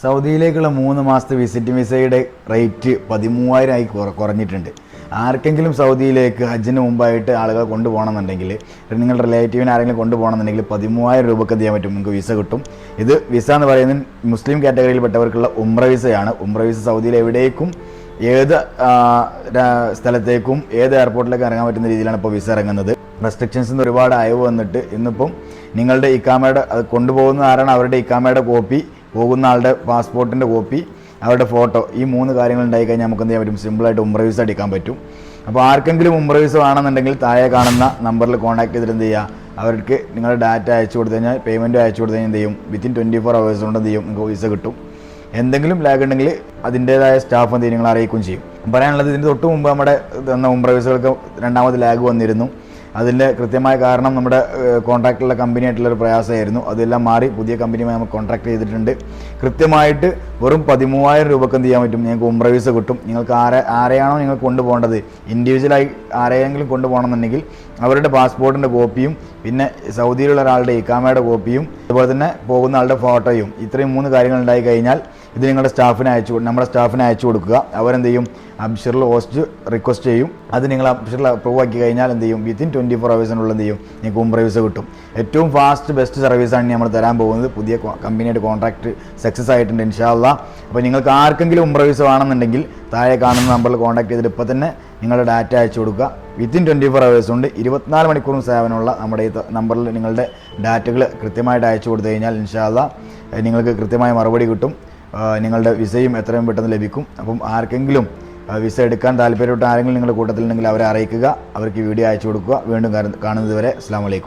സൗദിയിലേക്കുള്ള മൂന്ന് മാസത്തെ വിസിറ്റ് വിസയുടെ റേറ്റ് പതിമൂവായിരമായി ആയി കുറഞ്ഞിട്ടുണ്ട്. ആർക്കെങ്കിലും സൗദിയിലേക്ക് ഹജ്ജിന് മുമ്പായിട്ട് ആളുകൾ കൊണ്ടുപോകണമെന്നുണ്ടെങ്കിൽ നിങ്ങളുടെ റിലേറ്റീവിനെ ആരെങ്കിലും കൊണ്ടുപോകണമെന്നുണ്ടെങ്കിൽ പതിമൂവായിരം രൂപക്ക് ചെയ്യാൻ പറ്റും. നിങ്ങൾക്ക് വിസ കിട്ടും. ഇത് വിസ എന്ന് പറയുന്നത് മുസ്ലിം കാറ്റഗറിയിൽപ്പെട്ടവർക്കുള്ള ഉമ്ര വിസയാണ് ഉമ്ര വിസ സൗദിയിൽ എവിടേക്കും ഏത് സ്ഥലത്തേക്കും ഏത് എയർപോർട്ടിലേക്ക് ഇറങ്ങാൻ പറ്റുന്ന രീതിയിലാണ് ഇപ്പോൾ വിസ ഇറങ്ങുന്നത്. റെസ്ട്രിക്ഷൻസ് ഒരുപാട് അയവ് വന്നിട്ട് ഇന്നിപ്പം നിങ്ങളുടെ ഇക്കാമയുടെ കൊണ്ടുപോകുന്ന ആരാണ് അവരുടെ ഇക്കാമയുടെ കോപ്പി പോകുന്ന ആളുടെ പാസ്പോർട്ടിന്റെ കോപ്പി അവരുടെ ഫോട്ടോ ഈ മൂന്ന് കാര്യങ്ങൾ ഉണ്ടായി കഴിഞ്ഞാൽ നമുക്ക് എന്ത് ചെയ്യാൻ പറ്റും? സിമ്പിളായിട്ട് ഉംറ വിസ അടിക്കാൻ പറ്റും. അപ്പോൾ ആർക്കെങ്കിലും ഉംറ വിസ വേണമെന്നുണ്ടെങ്കിൽ താഴെ കാണുന്ന നമ്പറിൽ കോൺടാക്ട് ചെയ്തിട്ട് എന്ത് ചെയ്യുക? അവർക്ക് നിങ്ങളുടെ ഡാറ്റ അയച്ചു കൊടുത്തു കഴിഞ്ഞാൽ പേയ്മെന്റ് അയച്ചു കൊടുത്തു കഴിഞ്ഞാൽ എന്ത് ചെയ്യും? വിത്തിൻ ട്വന്റി ഫോർ അവേഴ്സ് കൊണ്ട് എന്ത് ചെയ്യും? നിങ്ങൾക്ക് വിസ കിട്ടും. എന്തെങ്കിലും ലാഗ് ഉണ്ടെങ്കിൽ അതിന്റേതായ സ്റ്റാഫ് എന്ത് നിങ്ങളെ അറിയിക്കുകയും ചെയ്യും. പറയാനുള്ളത് ഇതിന് തൊട്ട് മുമ്പ് നമ്മുടെ തന്ന ഉംറ വിസകൾക്ക് രണ്ടാമത് ലാഗ് വന്നിരുന്നു. അതിന്റെ കൃത്യമായ കാരണം നമ്മുടെ കോൺട്രാക്റ്റുള്ള കമ്പനിയായിട്ടുള്ള ഒരു പ്രയാസമായിരുന്നു. അതെല്ലാം മാറി പുതിയ കമ്പനിയുമായി നമ്മൾ കോൺട്രാക്ട് ചെയ്തിട്ടുണ്ട്. കൃത്യമായിട്ട് വെറും പതിമൂവായിരം രൂപക്ക് എന്ത് ചെയ്യാൻ പറ്റും? നിങ്ങൾക്ക് ഉംറ കിട്ടും. നിങ്ങൾക്ക് ആരെ ആരെയാണോ നിങ്ങൾ കൊണ്ടുപോകേണ്ടത്? ഇൻഡിവിജ്വലായി ആരെയെങ്കിലും കൊണ്ടുപോകണമെന്നുണ്ടെങ്കിൽ അവരുടെ പാസ്പോർട്ടിന്റെ കോപ്പിയും പിന്നെ സൗദിയിലുള്ള ഒരാളുടെ ഇക്കാമയുടെ കോപ്പിയും അതുപോലെ തന്നെ പോകുന്ന ആളുടെ ഫോട്ടോയും ഇത്രയും മൂന്ന് കാര്യങ്ങൾ ഉണ്ടായി കഴിഞ്ഞാൽ ഇത് നിങ്ങളുടെ സ്റ്റാഫിനെ അയച്ചു നമ്മുടെ സ്റ്റാഫിനെ അയച്ചു കൊടുക്കുക. അവരെന്ത് ചെയ്യും അംഷറിൽ ഹോസ്റ്റ് റിക്വസ്റ്റ് ചെയ്യും. അത് നിങ്ങൾ അംഷറിൽ അപ്രൂവ് ആക്കി കഴിഞ്ഞാൽ എന്ത് ചെയ്യും വിത്തിൻ ട്വന്റി ഫോർ ഹവേഴ്സിനുള്ള എന്ത് ചെയ്യും നിങ്ങൾക്ക് ഉംറ വിസ കിട്ടും. ഏറ്റവും ഫാസ്റ്റ് ബെസ്റ്റ് സർവീസാണ് നമ്മൾ തരാൻ പോകുന്നത്. പുതിയ കമ്പനിയുടെ കോൺട്രാക്ട് സക്സസ് ആയിട്ടുണ്ട് ഇൻഷാല്ല അപ്പോൾ നിങ്ങൾക്ക് ആർക്കെങ്കിലും ഉംറ വിസ വേണമെന്നുണ്ടെങ്കിൽ താഴെ കാണുന്ന നമ്പറിൽ കോൺടാക്ട് ചെയ്തിട്ട് ഇപ്പോൾ തന്നെ നിങ്ങളുടെ ഡാറ്റ അയച്ചു കൊടുക്കുക. വിത്തിൻ ട്വന്റി ഫോർ അവേഴ്സ് കൊണ്ട് ഇരുപത്തിനാല് മണിക്കൂറും സേവനമുള്ള നമ്മുടെ ഈ നമ്പറിൽ നിങ്ങളുടെ ഡാറ്റകൾ കൃത്യമായിട്ട് അയച്ചു കൊടുത്തു കഴിഞ്ഞാൽ ഇൻഷാല്ല നിങ്ങൾക്ക് കൃത്യമായ മറുപടി കിട്ടും. നിങ്ങളുടെ വിസയും എത്രയും പെട്ടെന്ന് ലഭിക്കും. അപ്പം ആർക്കെങ്കിലും വിസ എടുക്കാൻ താല്പര്യപ്പെട്ട ആരെങ്കിലും നിങ്ങളുടെ കൂട്ടത്തിലുണ്ടെങ്കിൽ അവരെ അറിയിക്കുക. അവർക്ക് വീഡിയോ അയച്ചു കൊടുക്കുക. വീണ്ടും കാണുന്നതുവരെ അസ്സാം വലൈക്കും